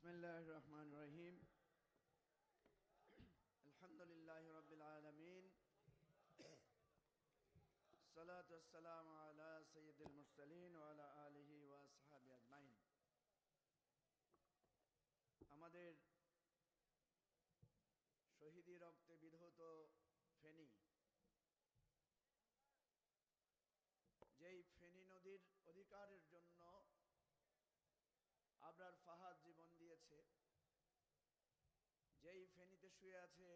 بسم الله الرحمن الرحيم الحمد لله رب العالمين الصلاة والسلام على سيد المرسلين وعلى آله وأصحابه أجمعين আমাদের শহীদি রক্তে বিধৌত ফেনী যেই ফেনী নদীর অধিকারের শুয়ে আছে,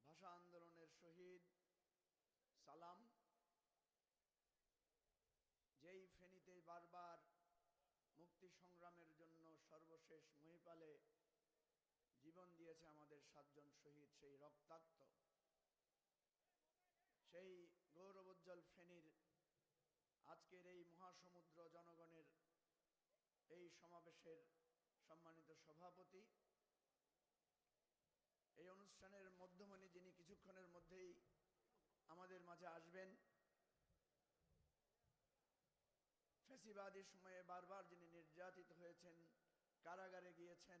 ভাষা আন্দোলনের শহীদ সালাম। যেই ফেনীতে বারবার মুক্তি সংগ্রামের জন্য সর্বশেষ মহিপালে জীবন দিয়েছে আমাদের সাতজন শহীদ, সেই রক্তাক্ত, সেই গৌরবোজ্জ্বল ফেনীর আজকের এই মহাসমুদ্র জনগণের এই সমাবেশের সম্মানিত সভাপতি এই অনুষ্ঠানের মধ্যমণি যিনি কিছুক্ষণের মধ্যেই আমাদের মাঝে আসবেন ফেসিবাদী সময়ে বারবার যিনি নির্যাতিত হয়েছেন, কারাগারে গিয়েছেন,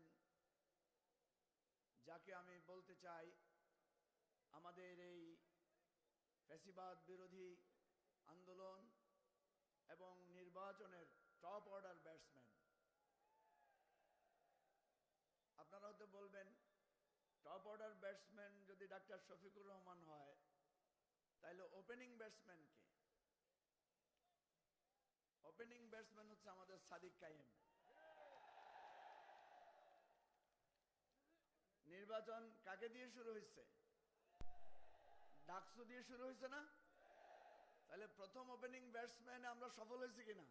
যাকে আমি বলতে চাই, আমাদের এই ফেসিবাদ বিরোধী আন্দোলন এবং নির্বাচনের টপ অর্ডার ব্যাটসম্যান আপনারা হয়তো বলবেন টপ অর্ডার ব্যাটসম্যান যদি ডাক্তার শফিকুর রহমান হয় তাহলে ওপেনিং ওপেনিং ব্যাটসম্যান হচ্ছে আমাদের সাদিক নির্বাচন কাকে দিয়ে শুরু হয়েছে ডাকসু দিয়ে শুরু হয়েছে না? তাহলে প্রথম ওপেনিং ব্যাটসম্যান আমরা সফল হয়েছি কিনা?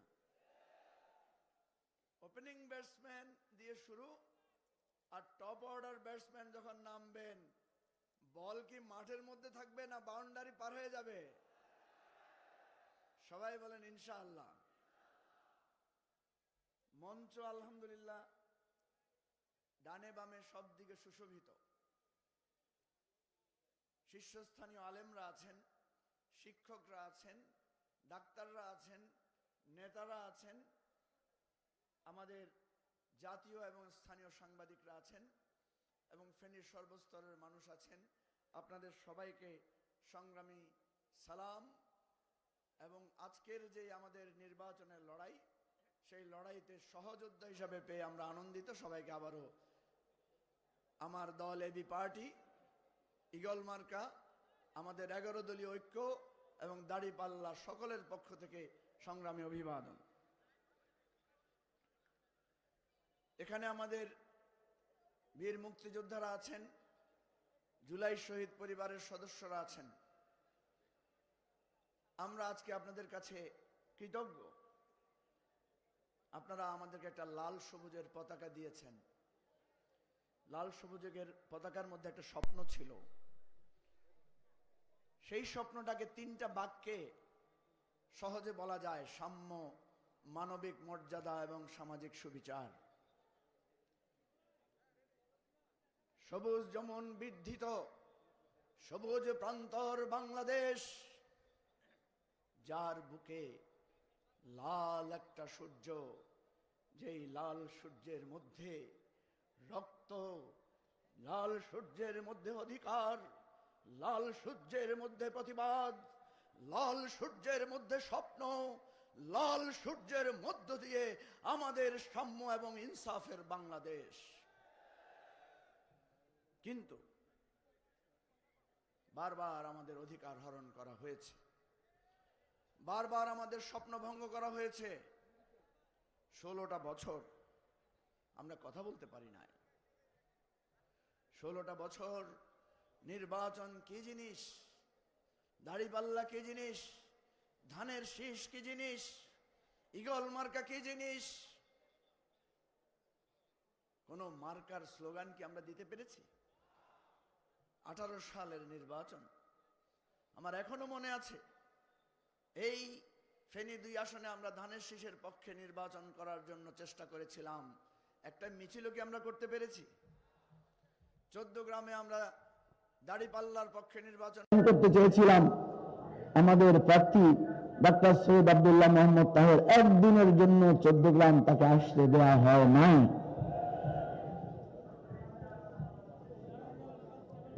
ওপেনিং ব্যাটসম্যান দিয়ে শুরু আর টপ অর্ডার ব্যাটসম্যান যখন নামবেন বল কি মাঠের মধ্যে থাকবে না বাউন্ডারি পার হয়ে যাবে? সবাই বলেন, ইনশাআল্লাহ। মঞ্চ আলহামদুলিল্লাহ ডানে বামে সব দিকে সুশোভিত। শীর্ষস্থানীয় আলেমরা আছেন, শিক্ষকরা আছেন, ডাক্তাররা আছেন, নেতারা আছেন। আমাদের জাতীয় এবং স্থানীয় সাংবাদিকরা আছেন এবং ফেনীর সর্বস্তরের মানুষ আছেন। আপনাদের সবাইকে সংগ্রামী সালাম এবং আজকের যে আমাদের নির্বাচনের লড়াই, সেই লড়াইতে সহযোদ্ধা হিসাবে পেয়ে আমরা আনন্দিত। সবাইকে আবারও আমার দল এবি পার্টি ইগল মার্কা আমাদের এগারো দলীয় ঐক্য এবং দাড়ি পাল্লা সকলের পক্ষ থেকে সংগ্রামী অভিবাদন। এখানে আমাদের বীর মুক্তিযোদ্ধারা আছেন, জুলাই শহীদ পরিবারের সদস্যরা আছেন। আমরা আজকে আপনাদের কাছে কৃতজ্ঞ। আপনারা আমাদেরকে একটা লাল সবুজের পতাকা দিয়েছেন। লাল সবুজের পতাকার মধ্যে একটা স্বপ্ন ছিল। সেই স্বপ্নটাকে তিনটা বাক্যে সহজে বলা যায়, সাম্য, মানবিক মর্যাদা এবং সামাজিক সুবিচার। সবুজ যেমন বৃদ্ধিত, সবুজ প্রান্তর বাংলাদেশ, যার বুকে লাল একটা সূর্য, যেই লাল সূর্যের মধ্যে রক্ত, লাল সূর্যের মধ্যে অধিকার, লাল সূর্যের মধ্যে প্রতিবাদ, লাল সূর্যের মধ্যে স্বপ্ন, লাল সূর্যের মধ্য দিয়ে আমাদের সাম্য এবং ইনসাফের বাংলাদেশ। কিন্তু বারবার আমাদের অধিকার হরণ করা হয়েছে। বারবার আমাদের স্বপ্ন ভঙ্গ করা হয়েছে। ষোলোটা বছর আমরা কথা বলতে পারি নাই। ষোলোটা বছর নির্বাচন কি জিনিস? দাড়িপাল্লা কি জিনিস? ধানের শীষ কি জিনিস? ইগল মার্কা কি জিনিস? কোন মার্কার স্লোগান কি আমরা দিতে পেরেছি? আঠারো সালের নির্বাচন। আমার এখনও মনে আছে, এই ফেনী দুই আসনে আমরা ধানের শীষের পক্ষে নির্বাচন করার জন্য চেষ্টা করেছিলাম। একটা মিছিলও কি আমরা করতে পেরেছি? চোদ্দ গ্রামে আমরা দাড়িপাল্লার পক্ষে নির্বাচন করতে চেয়েছিলাম, আমাদের প্রার্থী ডাক্তার সৈয়দ আবদুল্লাহ মোহাম্মদ তাহের একদিনের জন্য চোদ্দ গ্রাম তাকে আসতে দেওয়া হয় নাই।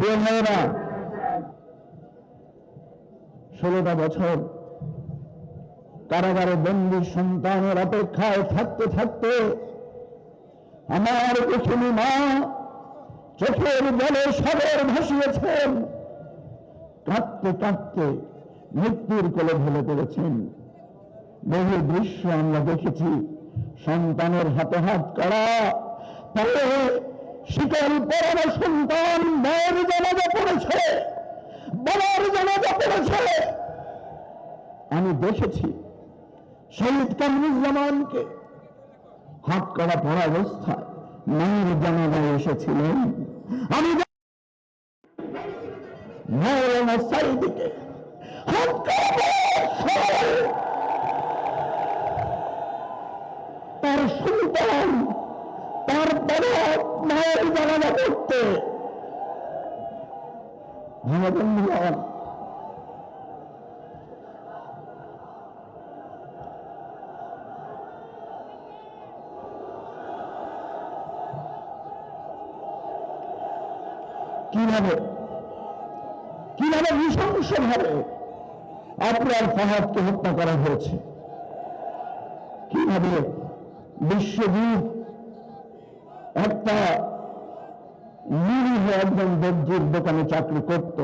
প্রিয় ভাইয়েরা, ষোলোটা বছর কারাগারে বন্দি সন্তানের অপেক্ষায় থাকতে থাকতে আমার কুসুমি মা চোখের জলে সাগর ভাসিয়েছেন। কাঁদতে কাঁদতে মৃত্যুর কোলে ঢেলে পড়েছেন বহু দৃশ্য আমরা দেখেছি, সন্তানের হাতে হাত করা পরে শিকল পরানো সন্তান মায়ের জানাজা পড়েছে, বাবার জানাজা পড়েছে। আমি দেখেছি শহীদ কামরুজ্জামানকে হাত করা পড়া অবস্থায় মায়ের জানাজায় এসেছিলেন। আমি মৌলানা সাইদিকে হাত করা তার সন্তান তার বাবা মায়ের জানাজা করতে। ভাবন্ধুগণ কীভাবে? কীভাবে নৃশংস ভাবে আপনার ফাহাদকে হত্যা করা হয়েছে? কীভাবে বিশ্বজিৎ একটা নিরীহ একজন দর্জির দোকানে চাকরি করত,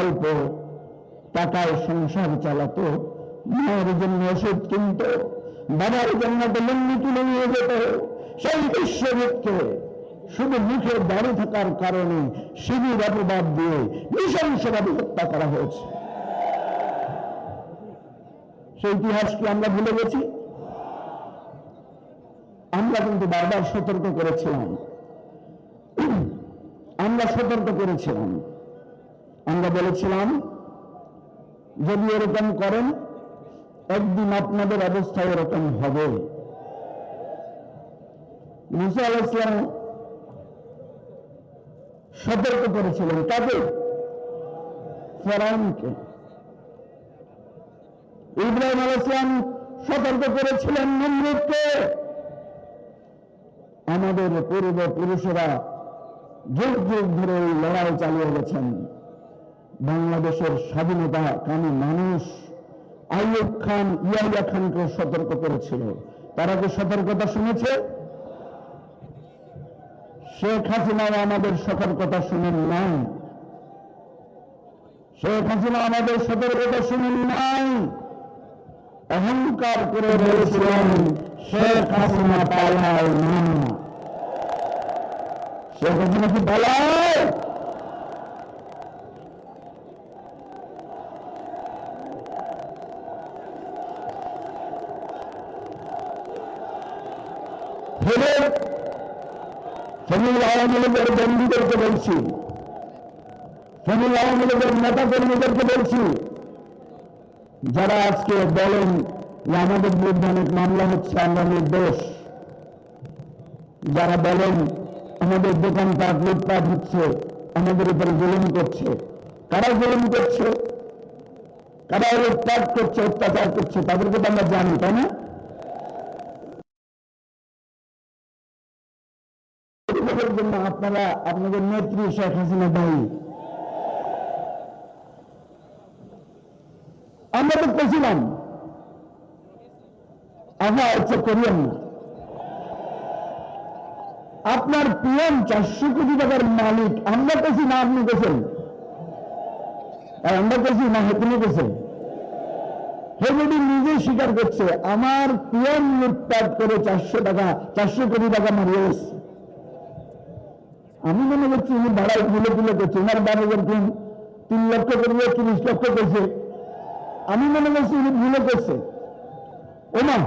অল্প টাকায় সংসার চালাতো, মায়ের জন্য ওষুধ কিনত, বাবার জন্য লুঙ্গি তুলে নিয়ে যেত। সেই বিশ্বজিৎকে শুধু মুখে দাঁড়িয়ে থাকার কারণে শিবির অপবাদ দিয়ে নৃশংসভাবে হত্যা করা হয়েছে। সেই ইতিহাস কি আমরা ভুলে গেছি? আমরা কিন্তু বারবার সতর্ক করেছিলাম। আমরা সতর্ক করেছিলাম। আমরা বলেছিলাম, যদি এরকম করেন, একদিন আপনাদের অবস্থা এরকম হবে। মুসা আল ইসলাম সতর্ক করেছিলেন কাকে? ফেরাউনকে। ইব্রাহিম আল ইসলাম সতর্ক করেছিলেন নমরুদকে আমাদের পূর্বপুরুষেরা যুগ যুগ ধরে এই লড়াই চালিয়ে গেছেন। বাংলাদেশের স্বাধীনতা কানে মানুষ আইয়ুব খান ইয়াইয়া খানকে সতর্ক করেছিল। তারা কি সতর্কতা শুনেছে? শেখ হাসিনাও আমাদের সতর্কতা শুনেন নাই। শেখ হাসিনা আমাদের সতর্কতা শুনেন নাই। অহংকার করে বলেছিলেন শেখ হাসিনা পালায় না। শেখ হাসিনা কি পালায় বন্ধুদেরকে বলছি ফেমিল আওয়ামী লীগের নেতা কর্মীদেরকে বলছি। যারা আজকে বলেন যে আমাদের বিরুদ্ধে অনেক মামলা হচ্ছে, আমরা নির্দোষ। যারা বলেন, আমাদের দোকানপাট লুটপাট হচ্ছে, আমাদের উপরে জুলুম করছে। কারা জুলুম করছে? কারা লুটপাট করছে, অত্যাচার করছে, তাদেরকে তো আমরা জানি, তাই না? জন্য আপনারা, আপনাদের নেত্রী শেখ হাসিনা দায়ী। আমরা তো পেছিলাম আমরা ইচ্ছা করিয়েন না। আপনার পিএম চারশো কোটি টাকার মালিক, আমরা পেছি না আপনি পেছেন আর আমরা পেছি না হেতনে পেছেন হেবডি নিজে স্বীকার করছে, আমার পিএম লুটপাট করে চারশো টাকা, চারশো কোটি টাকা মারিয়ে এসছে আমি মনে করছি উনি ভাড়ায় তুলে তুলে করছে ওনার বারো তিন তিন লক্ষ করে তিরিশ লক্ষ করছে। আমি মনে করছি উনি ভুলে করছে। ওমা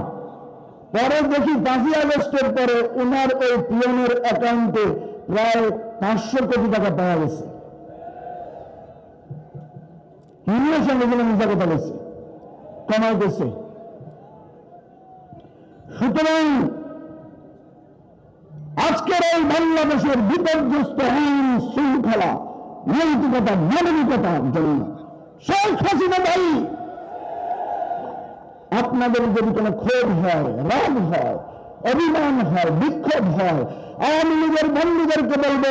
পরে দেখি পাঁচই আগস্টের পরে ওনার ওই পিএনের অ্যাকাউন্টে প্রায় পাঁচশো কোটি টাকা পাওয়া গেছে। হিমের সঙ্গে যেন কথা বলছে। কমাইতেছে সুতরাং আজকের এই বাংলাদেশের বিপর্যস্ত শৃঙ্খলা, নৈতিকতা মানবিকতার জন্য শেখ হাসিনা দায়ী। আপনাদের যদি কোনো ক্ষোভ হয়, রাগ হয়, অভিমান হয়, বিক্ষোভ হয়, আওয়ামী লীগের বন্ধুদেরকে বলব,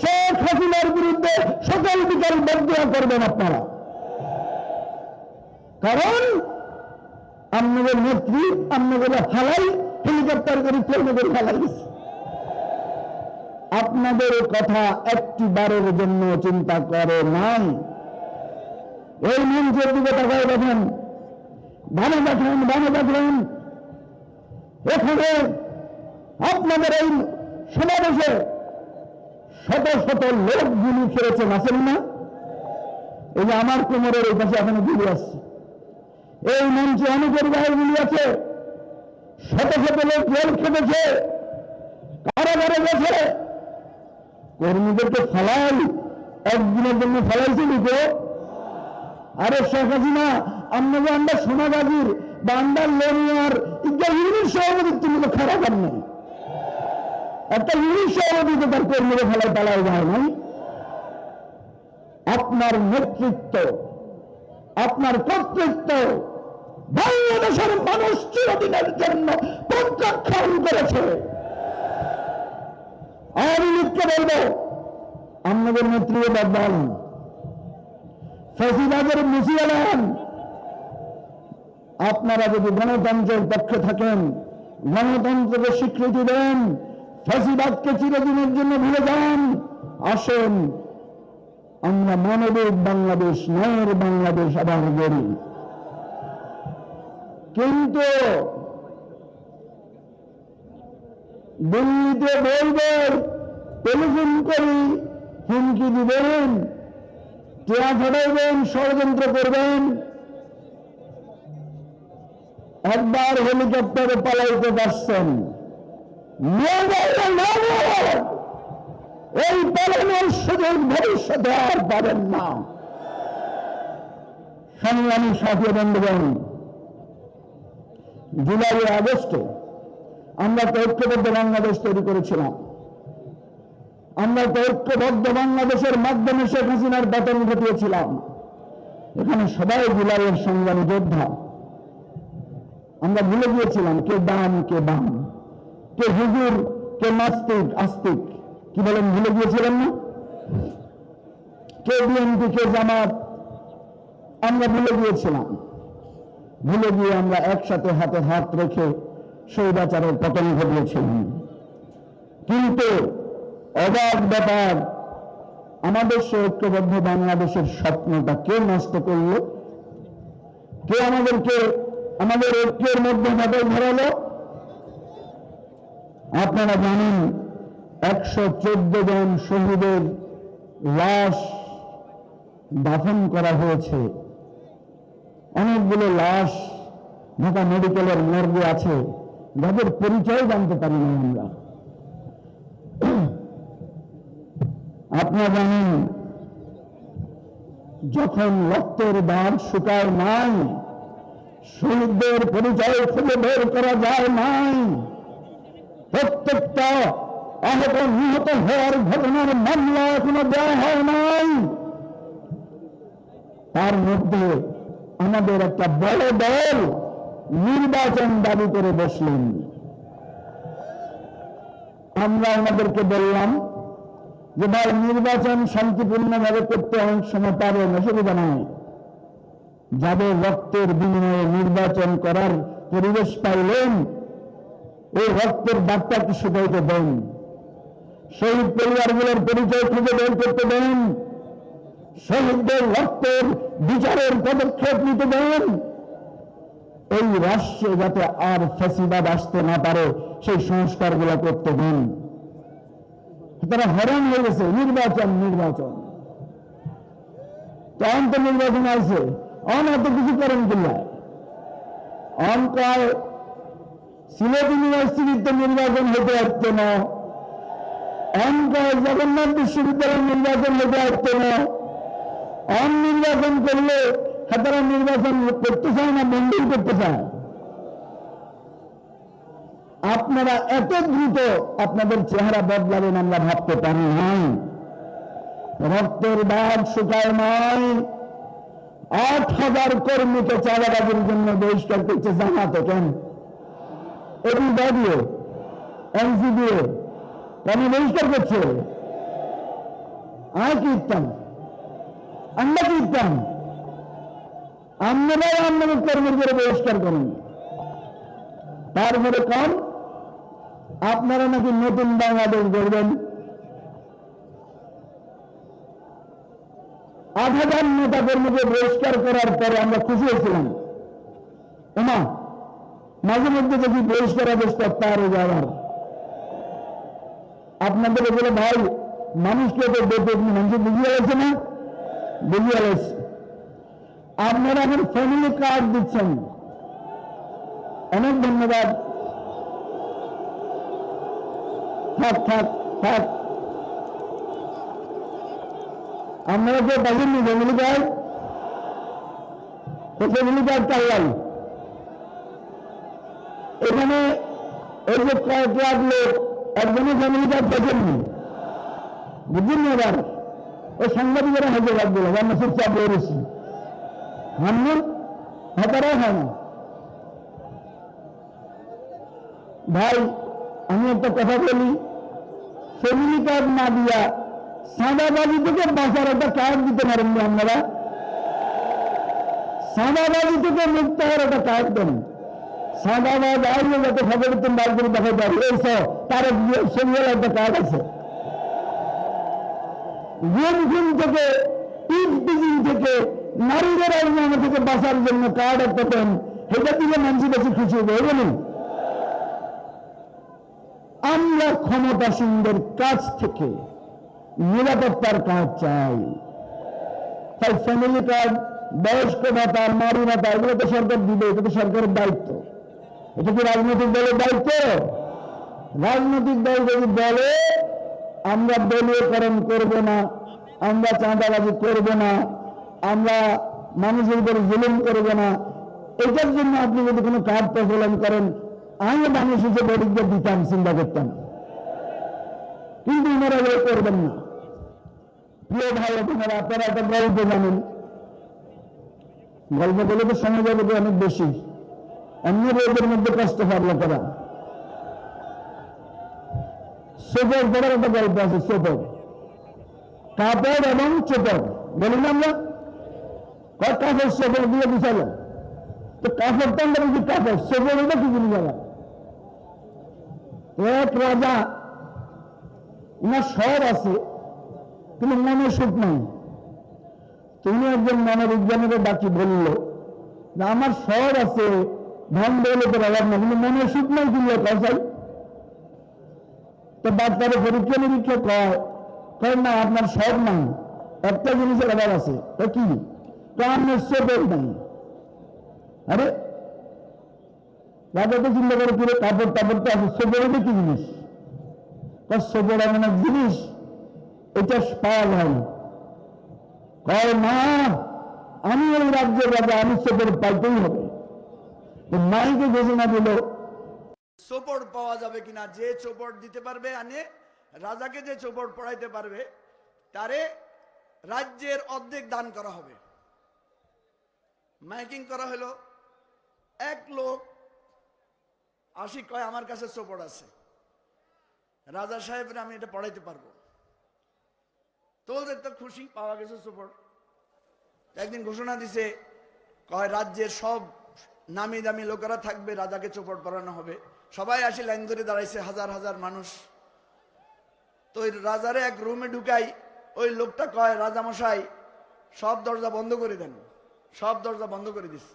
শেখ হাসিনার বিরুদ্ধে সকল বিকাল বদয়া করবেন আপনারা। কারণ আপনাদের নেত্রী, আপনাদের হালাই হেলিকপ্টার করে ট্রেনে করে আপনাদের কথা একটি বারের জন্য চিন্তা করে নাই। এই মঞ্চের দিকে তাকায় দেখেন ভালো দেখেন ভালো দেখেন এখানে আপনাদের এই সমাবেশে শত শত লোক গুলি খেয়েছেন আসেন না? এই যে আমার কোমরের এই পাশে এখানে গুলি আসছে। এই মঞ্চে অনেকের গায়ে গুলি আছে। শত শত লোক জেল খেটেছে কারাগারে গেছে। কর্মীদেরকে ফালাই, একদিনের জন্য ফালাইছিল তো আরে শেখ হাসিনা সোনাগাজীর বা আমরা লোনিয়ার ইটা ইউনিট একটা ইউনিট সভাপতিত্ব তার যায় নাই। আপনার নেতৃত্ব, আপনার কর্তৃত্ব বাংলাদেশের মানুষ চিরদিনের জন্য প্রত্যাখ্যান করেছে। আওয়ামী লীগকে বলব আপনাদের নেত্রী বদলান ফসিবাদের মুছিয়ে নেন আপনারা যদি গণতন্ত্রের পক্ষে থাকেন, গণতন্ত্রকে স্বীকৃতি দেন ফসিবাদকে চিরদিনের জন্য ভুলে যান। আসেন, আমরা মানবিক বাংলাদেশ, ন্যায়ের বাংলাদেশ আবার গড়ি। কিন্তু দিল্লিতে বলবেন, টেলিফোন করি, হুমকি দিবেন, টেয়া ফাটাইবেন, ষড়যন্ত্র করবেন। একবার হেলিকপ্টারে পালাইতে পারছেন। এই পালানোর সুযোগ ভবিষ্যতে আর পাবেন না। সংগ্রামী সাথী বন্ধুগণ জুলাই আগস্টে আমরা তো ঐক্যবদ্ধ বাংলাদেশ তৈরি করেছিলাম। আমরা তো ঐক্যবদ্ধ বাংলাদেশের মাধ্যমে শেখ হাসিনার পতন ঘটিয়েছিলাম। এখানে সবাই জুলাইয়ের সংগ্রামী যোদ্ধা। আমরা ভুলে গিয়েছিলাম, কে দাম কে বাম, কে হুজুর, কে নাস্তিক আস্তিক। কি বলেন, ভুলে গিয়েছিলেন না? কে বিএনপি, কে জামাত, আমরা ভুলে গিয়েছিলাম। ভুলে গিয়ে আমরা একসাথে হাতে হাত রেখে স্বৈরাচারের পতন ঘটিয়েছিলাম। কিন্তু অবাক ব্যাপার, আমাদের সে ঐক্যবদ্ধ বাংলাদেশের স্বপ্নটা কে নষ্ট করল? কে আমাদেরকে আমাদের ঐক্যের মধ্যে ফাটল ধরালো আপনারা জানেন, একশো চোদ্দ জন শহীদের লাশ দাফন করা হয়েছে। অনেকগুলো লাশ ঢাকা মেডিকেলের মর্গে আছে। যাদের পরিচয় জানতে পারি না আমরা। আপনারা জানেন, যখন রক্তের দাগ শুকায় নাই শহীদদের পরিচয় খুঁজে বের করা যায় নাই। প্রত্যেকটা আহত নিহত হওয়ার ঘটনার মামলা এখনও দেওয়া হয় নাই। তার মধ্যে আমাদের একটা বড় দল নির্বাচন দাবি করে বসলেন। আমরা ওনাদেরকে বললাম যে, ভাই, নির্বাচন শান্তিপূর্ণভাবে করতে অনেক সময় পারেন, অসুবিধা নাই। যাদের রক্তের বিনিময়ে নির্বাচন করার পরিবেশ পাইলেন, এই রক্তের দাগটা কি শুকাইতে দেন। শহীদ পরিবারগুলোর পরিচয় খুঁজে বের করতে দেন। শহীদদের রক্তের বিচারের পদক্ষেপ নিতে দেন। এই রাষ্ট্রে যাতে আর ফ্যাসিবাদ আসতে না পারে, সেই সংস্কারগুলো করতে দেন। তারা হরণ হয়ে গেছে, নির্বাচন নির্বাচন। তখন তো নির্বাচন আছে অন এত কিছু করেন কিনা অঙ্কায় সিলেট ইউনিভার্সিটিতে নির্বাচন হতে পারত না। অঙ্কায় জগন্নাথ বিশ্ববিদ্যালয়ের নির্বাচন হতে পারত না। অন নির্বাচন করলে তারা নির্বাচন করতে চায় না মন্দির করতে চায় আপনারা এত দ্রুত আপনাদের চেহারা বদলাবেন আমরা ভাবতে পারি নাই। রক্তের দাগ শুকায় নাই। আট হাজার কর্মীকে চাঁদাবাজির জন্য বহিষ্কার করছে জামাতে, কেন? এটি দিয়ে এনসিডিএ কেন বহিষ্কার করছে? আর কি ইত্যাম আমরা কি ইত্যাম আপনারাই আপনাদের কর্মের করে বহিষ্কার করেন। তারপরে কম আপনারা নাকি নতুন বাংলাদেশ গড়বেন। আট হাজার নেতা কর্মীকে বহিষ্কার করার পরে আমরা খুশি হয়েছিলাম। ওমা, মাঝে মধ্যে দেখি বহিষ্কার প্রত্যাহার হয়ে যাওয়ার আপনাদের বলে ভাই, মানুষকে তো বেঁচে মানুষ বুঝিয়ে গেছে না? বুঝিয়ে গেছে আপনারা এখন ফ্যামিলি কার্ড দিচ্ছেন। অনেক ধন্যবাদ। থাক থাক থাক। আপনারা কেউ পাইছেননি ফ্যামিলি কার্ড তো ফ্যামিলি কার্ড চাল্লাই এখানে এই যে কয়েক লাখ লোক একজনের ফ্যামিলি কার্ড পাইছেননি বুঝলেন না এবার ওই সাংবাদিকেরা হাজার রাখবে আমরা চুপচাপ বেরোছি হামলে হাতারাও হয় না ভাই আমি একটা কথা বলি ফ্যামিলি কার্ড না দিয়া সাদাবাজি থেকে বাঁচার একটা কার্ড দিতে পারেননি আপনারা? সাদাবাজি থেকে মুক্ত হওয়ার একটা কার্ড দেন। সাদাবাজ আইলে যাতে করে দেখা যায় এই তার সেরিয়াল একটা কার্ড আছে। গেম থেকে থেকে, নারীদের অভিমান থেকে বাঁচার জন্য কার্ড একটা দেন। সেটা দিলে মানুষ বেশি খুশি হবে বলুন আমরা ক্ষমতাসীনদের কাছ থেকে নিরাপত্তার কাজ চাই। তাই ফ্যামিলি কার্ড বয়স্ক ভাতা নারী ভাতা, এগুলো তো সরকার দিবে, এটা তো সরকারের দায়িত্ব। এটা কি রাজনৈতিক দলের দায়িত্ব? রাজনৈতিক দল যদি বলে, আমরা দলীয়করণ করব না, আমরা চাঁদাবাজি করব না, আমরা মানুষের উপরে জুলুম করব না, এটার জন্য আপনি যদি কোনো কার্ড প্রচলন করেন, আমি মানুষ হিসেবে দিতাম, চিন্তা করতাম। কিন্তু ওনারা করবেন না। প্রিয় ভাই বোনেরা, আপনারা একটা গল্প জানেন। গল্প বলে তো সময় যাবে অনেক বেশি। এমনি রোগের মধ্যে কষ্ট পারল তারা। সোপর পড়ার একটা গল্প আছে সোপর কাপড় এবং চোপড়। বলি না আমরা কাপড় সোপড় দিয়ে বিছালো তো কাপড়টা আমরা কি কাপড় সোপড় এটা কি জিনিস জায়গা এক রাজা, উনার শহর আছে কিন্তু মনে সুখ নাই। তুমি একজন মনোবিজ্ঞানীকে ডাকি বলল যে, আমার শহর আছে ধন দৌলতের অভাব না, কিন্তু মনে সুখ নাই কিনলে পয়সাই তো ডাক্তারে পরীক্ষা নিরীক্ষা কয় কয়, না, আপনার সব নাই, একটা জিনিসের অভাব আছে, তো কি? তো আপনার সোপের নাই। আরে রাজা তো চিন্তা করে পুরো কাপড় টাপড় তো আছে সোপের কি জিনিস? সোপর এমন এক জিনিস এটা পাওয়া যায় না কয় না আমি ওই রাজ্যের রাজা, আমি সোপর পাইতেই হবে। মাইকে ঘোষণা দিল, চোপড় পাওয়া যাবে কিনা, যে চোপড় দিতে পারবে আনে, রাজাকে যে চোপড় পড়াইতে পারবে, তারে রাজ্যের অর্ধেক দান করা হবে। মাইকিং করা হলো, এক লোক আশি কয়, আমার কাছে চোপড় আছে। রাজা সাহেবের আমি এটা পড়াইতে পারব। তো ওদের তো খুশি, পাওয়া গেছে চোপড় একদিন ঘোষণা দিছে, কয়, রাজ্যের সব নামি দামি লোকেরা থাকবে, রাজাকে চোপড় পড়ানো হবে। সবাই আসি, লাইন ধরে দাঁড়াইছে, হাজার হাজার মানুষ। তো ওই রাজারে এক রুমে ঢুকাই, ওই লোকটা কয়, রাজামশাই, সব দরজা বন্ধ করে দেন। সব দরজা বন্ধ করে দিস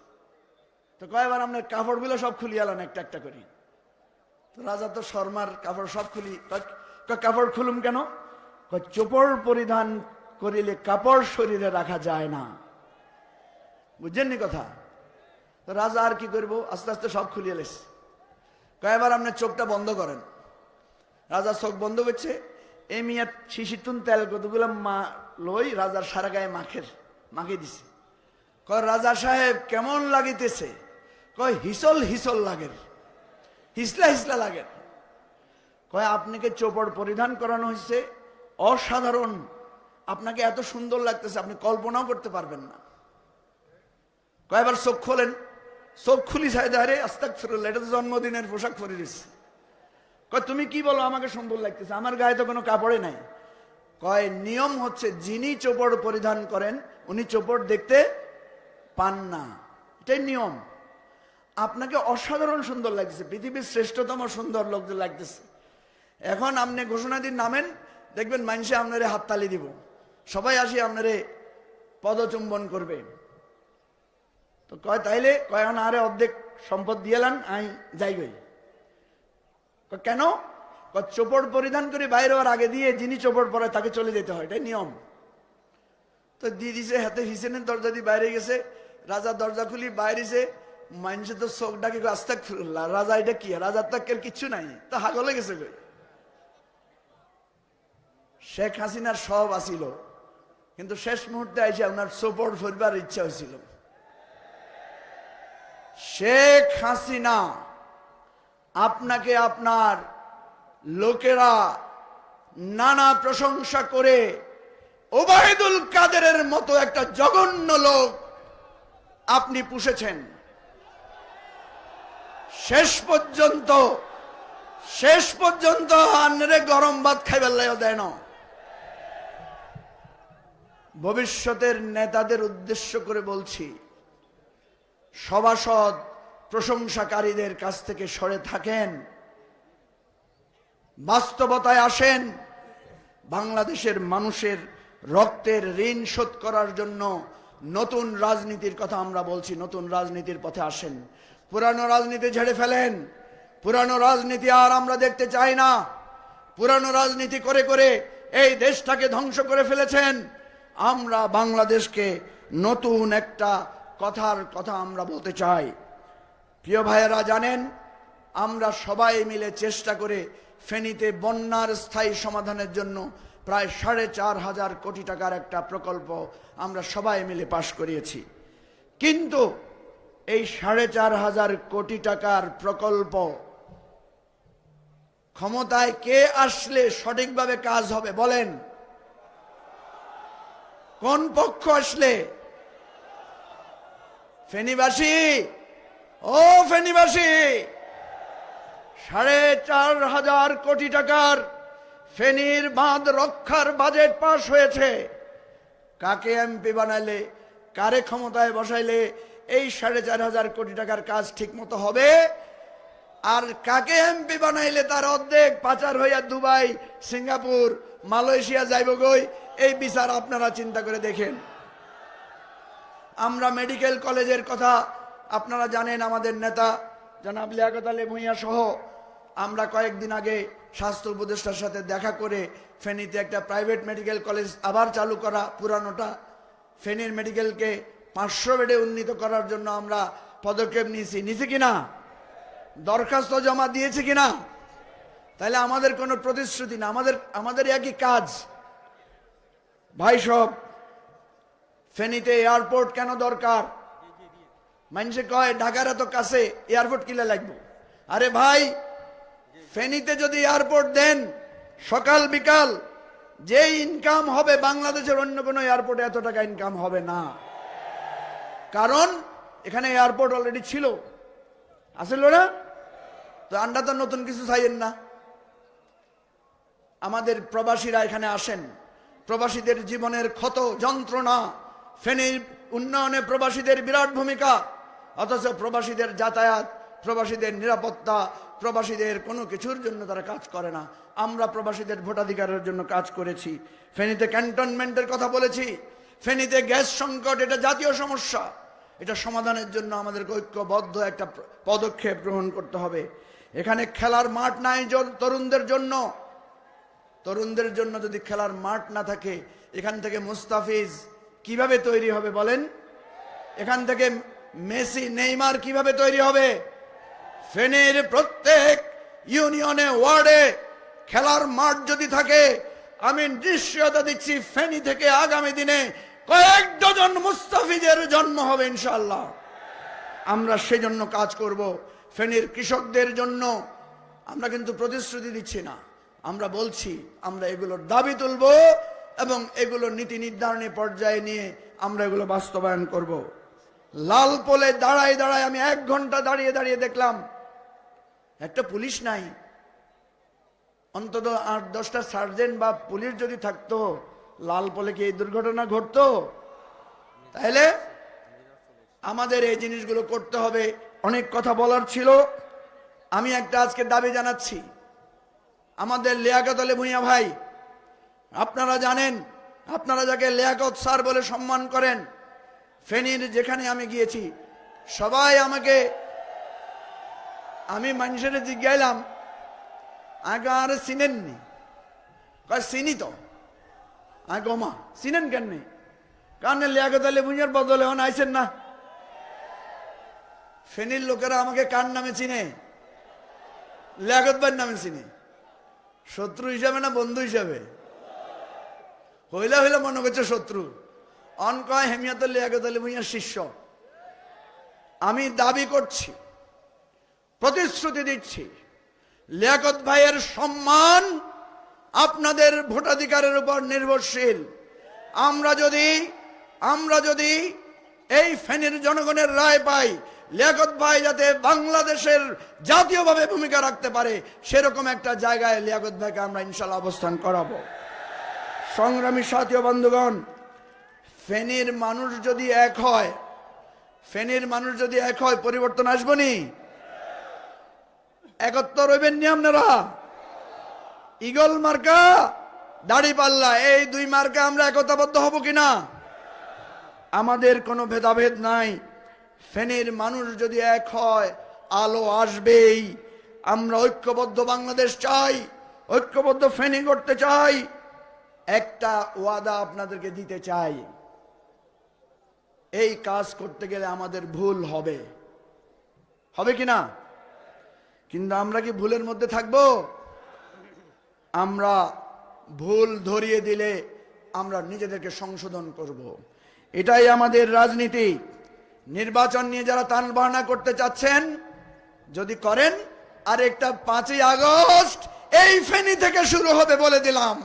তো কয়বার আপনার কাপড়গুলো সব খুলি আলান একটা একটা করি। তো রাজা তো শর্মার কাপড় সব খুলি কাপড় খুলুম কেন? চোপড় পরিধান করিলে কাপড় শরীরে রাখা যায় না। বুঝছেন নি কথা রাজা আর কি করব? আস্তে আস্তে সব খুলিয়ে লেছে কয়েকবার আপনি চোখটা বন্ধ করেন। রাজা চোখ বন্ধ করছে। এই মিয়া শিশিতুন তেল কতগুলো মা লই রাজার সারা গায়ে মাখের, মাখিয়ে দিছে। কয়, রাজা সাহেব, কেমন লাগিতেছে? কয়, হিসল হিসল লাগের। হিসলা হিসলা লাগে কয়, আপনাকে চোপড় পরিধান করানো হয়েছে অসাধারণ। আপনাকে এত সুন্দর লাগতেছে, আপনি কল্পনাও করতে পারবেন না। কয়বার চোখ খোলেন? চোখ খুলি সাইডে আরে আস্তাক ফিরুল্লাহ এটা তো জন্মদিনের পোশাক পরে দিচ্ছে কয়, তুমি কি বলো, আমাকে সুন্দর লাগতেছে, আমার গায়ে তো কোনো কাপড়ে নাই। কয়, নিয়ম হচ্ছে, যিনি চোপড় পরিধান করেন, উনি চোপড় দেখতে পান না। এটাই নিয়ম। আপনাকে অসাধারণ সুন্দর লাগতেছে, পৃথিবীর শ্রেষ্ঠতম সুন্দর লোকদের লাগতেছে। এখন আপনি ঘোষণা দিন নামেন দেখবেন মানুষে আপনারে হাততালি দিব। সবাই আসি আপনারে পদচুম্বন করবে। তো কয়, তাইলে? কয়, এখন আরে অর্ধেক সম্পদ দিয়েলান আই যাই গই কয়, কেন? চোপড় পরিধান করে বাইরে হওয়ার আগে দিয়ে যিনি চোপড় পরে তাকে চলে যেতে হয়, এটাই নিয়ম। তো দিয়ে দিছে, হাতে হিসেনের দরজা দিয়ে বাইরে গেছে, রাজা দরজা খুলি বাইরেছে মানুষে তো চোখ ডাকে আস্তাক রাজা এটা কি? রাজার তাকের কিচ্ছু নাই, তো হাগলে গেছে কই? শেখ হাসিনার সব আসিল কিন্তু শেষ মুহূর্তে এসে ওনার সোপর ফরবার ইচ্ছা হয়েছিল শেখ হাসিনা, আপনাকে আপনার লোকেরা নানা প্রশংসা করে ওবায়দুল কাদেরের মতো একটা জঘন্য লোক আপনি পুষেছেন। শেষ পর্যন্ত শেষ পর্যন্ত আনরে গরম ভাত খাইবার লাইও দেয় না। ভবিষ্যতের নেতাদের উদ্দেশ্য করে বলছি, সভাসদ, প্রশংসাকারীদের কাছ থেকে সরে থাকেন, বাস্তবতায় আসেন, বাংলাদেশের মানুষের রক্তের ঋণ শোধ করার জন্য নতুন রাজনীতির কথা আমরা বলছি, নতুন রাজনীতির পথে আসেন। পুরানো রাজনীতি ঝেড়ে ফেলেন, পুরানো রাজনীতি আর আমরা দেখতে চাই না। পুরানো রাজনীতি করে করে এই দেশটাকে ধ্বংস করে ফেলেছেন। আমরা বাংলাদেশকে নতুন একটা কথার কথা আমরা বলতে চাই। প্রিয় ভাইয়েরা, জানেন, আমরা সবাই মিলে চেষ্টা করে ফেনীতে বন্যার স্থায়ী সমাধানের জন্য প্রায় সাড়ে চার হাজার কোটি টাকার একটা প্রকল্প আমরা সবাই মিলে পাশ করিয়েছি। কিন্তু এই সাড়ে চার হাজার কোটি টাকার প্রকল্প ক্ষমতায় কে আসলে সঠিকভাবে কাজ হবে বলেন? কোন পক্ষ আসলে? ফেনীবাসী। ও ফেনীবাসী। সাড়ে চার হাজার কোটি টাকার ফেনীর বাঁধ রক্ষার বাজেট পাশ হয়েছে। কাকে এমপি বানাইলে, কারে ক্ষমতায় বসাইলে এই সাড়ে চার হাজার কোটি টাকার কাজ ঠিক মতো হবে? আর কাকে এমপি বানাইলে তার অর্ধেক পাচার হইয়া দুবাই, সিঙ্গাপুর, মালয়েশিয়া যাইব গই এই বিচার আপনারা চিন্তা করে দেখেন। আমরা মেডিকেল কলেজের কথা আপনারা জানেন, আমাদের নেতা জনাব লিয়াকত আলী ভূঁইয়া সহ আমরা কয়েকদিন আগে স্বাস্থ্য উপদেষ্টার সাথে দেখা করে ফেনীতে একটা প্রাইভেট মেডিকেল কলেজ আবার চালু করা, পুরানোটা। ফেনীর মেডিকেলকে পাঁচশো বেডে উন্নীত করার জন্য আমরা পদক্ষেপ নিয়েছি। নিছি কিনা? দরখাস্ত জমা দিয়েছি কিনা? তাহলে আমাদের কোনো প্রতিশ্রুতি না। আমাদের আমাদের একই কাজ। ভাই সব ফেনীতে এয়ারপোর্ট কেন দরকার? মানুষে কয়, ঢাকার এত কাছে এয়ারপোর্ট কিলে লাগবে? আরে ভাই, ফেনীতে যদি এয়ারপোর্ট দেন, সকাল বিকাল যে ইনকাম হবে বাংলাদেশের অন্য কোনো এয়ারপোর্টে এত টাকা ইনকাম হবে না। কারণ, এখানে এয়ারপোর্ট অলরেডি ছিল। আসল না? তো আন্ডা তো নতুন কিছু চাইয়েন না। আমাদের প্রবাসীরা এখানে আসেন। প্রবাসীদের জীবনের ক্ষত যন্ত্রণা ফেনীর উন্নয়নে প্রবাসীদের বিরাট ভূমিকা, অথচ প্রবাসীদের যাতায়াত, প্রবাসীদের নিরাপত্তা, প্রবাসীদের কোনো কিছুর জন্য তারা কাজ করে না। আমরা প্রবাসীদের ভোটাধিকারের জন্য কাজ করেছি। ফেনীতে ক্যান্টনমেন্টের কথা বলেছি। ফেনীতে গ্যাস সংকট, এটা জাতীয় সমস্যা। এটা সমাধানের জন্য আমাদের ঐক্যবদ্ধ একটা পদক্ষেপ গ্রহণ করতে হবে। এখানে খেলার মাঠ নাই তরুণদের জন্য। তরুণদের জন্য যদি খেলার মাঠ না থাকে, এখান থেকে মুস্তাফিজ কীভাবে তৈরি হবে বলেন? এখান থেকে মেসি, নেইমার কীভাবে তৈরি হবে? ফেনের প্রত্যেক ইউনিয়নে, ওয়ার্ডে খেলার মাঠ যদি থাকে, আমি নিশ্চয়তা দিচ্ছি ফেনী থেকে আগামী দিনে কয়েক ডজন মুস্তাফিজের জন্ম হবে ইনশাল্লাহ আমরা সেজন্য কাজ করব। ফেনীর কৃষকদের জন্য আমরা কিন্তু প্রতিশ্রুতি দিচ্ছি না। আমরা বলছি, আমরা এগুলোর দাবি তুলব এবং এগুলো নীতি নির্ধারণী পর্যায়ে নিয়ে আমরা এগুলো বাস্তবায়ন করব। লাল পোলে দাঁড়ায় দাঁড়ায় আমি এক ঘণ্টা দাঁড়িয়ে দাঁড়িয়ে দেখলাম, একটা পুলিশ নাই। অন্তত আট, দশটা সার্জেন্ট বা পুলিশ যদি থাকতো, লাল পলে কি এই দুর্ঘটনা ঘটতো? তাহলে আমাদের এই জিনিসগুলো করতে হবে। অনেক কথা বলার ছিল। আমি একটা আজকে দাবি জানাচ্ছি। আমাদের লিয়াকত আলী ভুঁইয়া ভাই, আপনারা জানেন, আপনারা যাকে লিয়াকত স্যার বলে সম্মান করেন, ফেনীর যেখানে আমি গিয়েছি, সবাই আমাকে, আমি মানুষের জিজ্ঞাইলাম, আগে আর চিনেননি? চিনি তো? আগে মা চিনেন কেন নেই কারণ লিয়াকত আলী ভুঁইয়ার বদলে হন আইসেন না। ফেনীর লোকেরা আমাকে কার নামে চিনে? লিয়াকত ভাইয়ের নামে চিনে। শত্রু হিসাবে না বন্ধু হিসাবে? হইলে হইলে মনে করছে শত্রু। অন কয় ভুঁইয়ার শিষ্য। আমি দাবি করছি, প্রতিশ্রুতি দিচ্ছি, লিয়াকত ভাইয়ের সম্মান আপনাদের ভোটাধিকারের উপর নির্ভরশীল। আমরা যদি আমরা যদি এই ফেনীর জনগণের রায় পাই লিয়াকত ভাই যাতে বাংলাদেশের জাতীয়ভাবে ভূমিকা রাখতে পারে, সেরকম একটা জায়গায় লিয়াকত ভাইকে আমরা ইনশাল্লাহ অবস্থান করাবো। সংগ্রামী সাথী ও বন্ধুগণ, ফেনীর মানুষ যদি এক হয়, ফেনীর মানুষ যদি এক হয়, পরিবর্তন আসব আসবনি একত্র রইবেন নি আপনারা? ইগল মার্কা, দাড়ি পাল্লা, এই দুই মার্কা আমরা একতাবদ্ধ হব কিনা? আমাদের কোনো ভেদাভেদ নাই। ফেনীর মানুষ যদি এক হয়, আলো আসবেই। আমরা ঐক্যবদ্ধ বাংলাদেশ চাই, ঐক্যবদ্ধ ফেনী করতে চাই। একটা ওয়াদা আপনাদেরকে দিতে চাই। এই কাজ করতে গেলে আমাদের ভুল হবে। হবে কি না? কিন্তু আমরা কি ভুলের মধ্যে থাকব? আমরা ভুল ধরিয়ে দিলে আমরা নিজেদেরকে সংশোধন করব। এটাই আমাদের রাজনীতি। নির্বাচন নিয়ে যারা তান বাহানা করতে চাচ্ছেন, যদি করেন, আর একটা পাঁচই আগস্ট এই ফেনী থেকে শুরু হবে বলে দিলাম।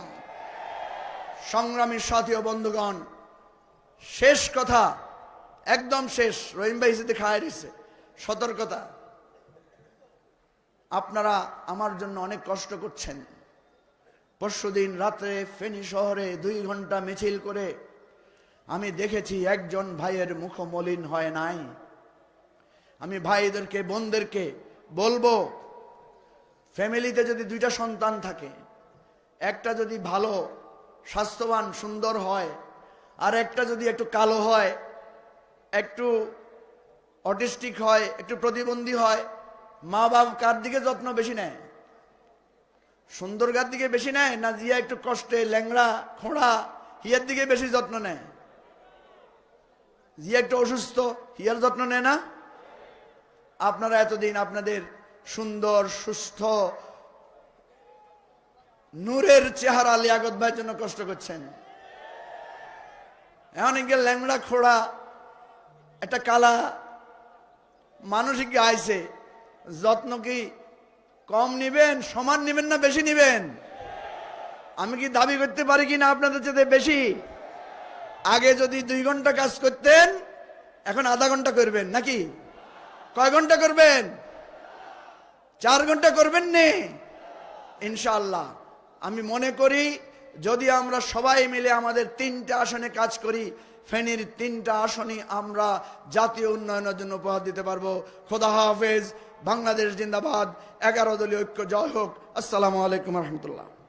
সংগ্রামী সাথী ও বন্ধুগণ, শেষ কথা, একদম শেষ, রহিম ভাই সাথে খায় দিছে, সতর্কতা। আপনারা আমার জন্য অনেক কষ্ট করছেন। পরশুদিন রাত্রে ফেনী শহরে দুই ঘণ্টা মিছিল করে আমি দেখেছি একজন ভাইয়ের মুখ মলিন হয় নাই। আমি ভাইদেরকে, বোনদেরকে বলব, ফ্যামিলিতে যদি দুইটা সন্তান থাকে, একটা যদি ভালো, স্বাস্থ্যবান, সুন্দর হয়, আর একটা যদি একটু কালো হয়, একটু অটিস্টিক হয়, একটু প্রতিবন্ধী হয় মা বাপ কার দিকে যত্ন বেশি নেয়? সুন্দর গার দিকে বেশি নেয় না জিয়া একটু কষ্টে, ল্যাংড়া, খোঁড়া, হিয়ার দিকে বেশি যত্ন নেয়? জিয়া একটা অসুস্থ, হিয়ার যত্ন নেয় না? আপনারা এতদিন আপনাদের সুন্দর, সুস্থ, নূরের চেহারা লিয়াগত ভাইয়ের জন্য কষ্ট করছেন। গিয়ে ল্যাংড়া খোড়া, একটা কালা মানসিক আইছে, যত্ন কি কম নিবেন, সমান নিবেন না বেশি নিবেন? আমি কি দাবি করতে পারি কি না আপনাদের চেয়ে বেশি? আগে যদি দুই ঘণ্টা কাজ করতেন, এখন আধা ঘণ্টা করবেন, নাকি? কয় ঘণ্টা করবেন? চার ঘণ্টা করবেন নে? ইনশাল্লাহ আমি মনে করি, যদি আমরা সবাই মিলে আমাদের তিনটা আসনে কাজ করি, ফেনীর তিনটা আসনই আমরা জাতীয় উন্নয়নের জন্য উপহার দিতে পারব। খোদা হাফেজ, বাংলাদেশ জিন্দাবাদ, এগারো দলীয় ঐক্য জয় হোক। আসসালামু আলাইকুম রহমতুল্লাহ।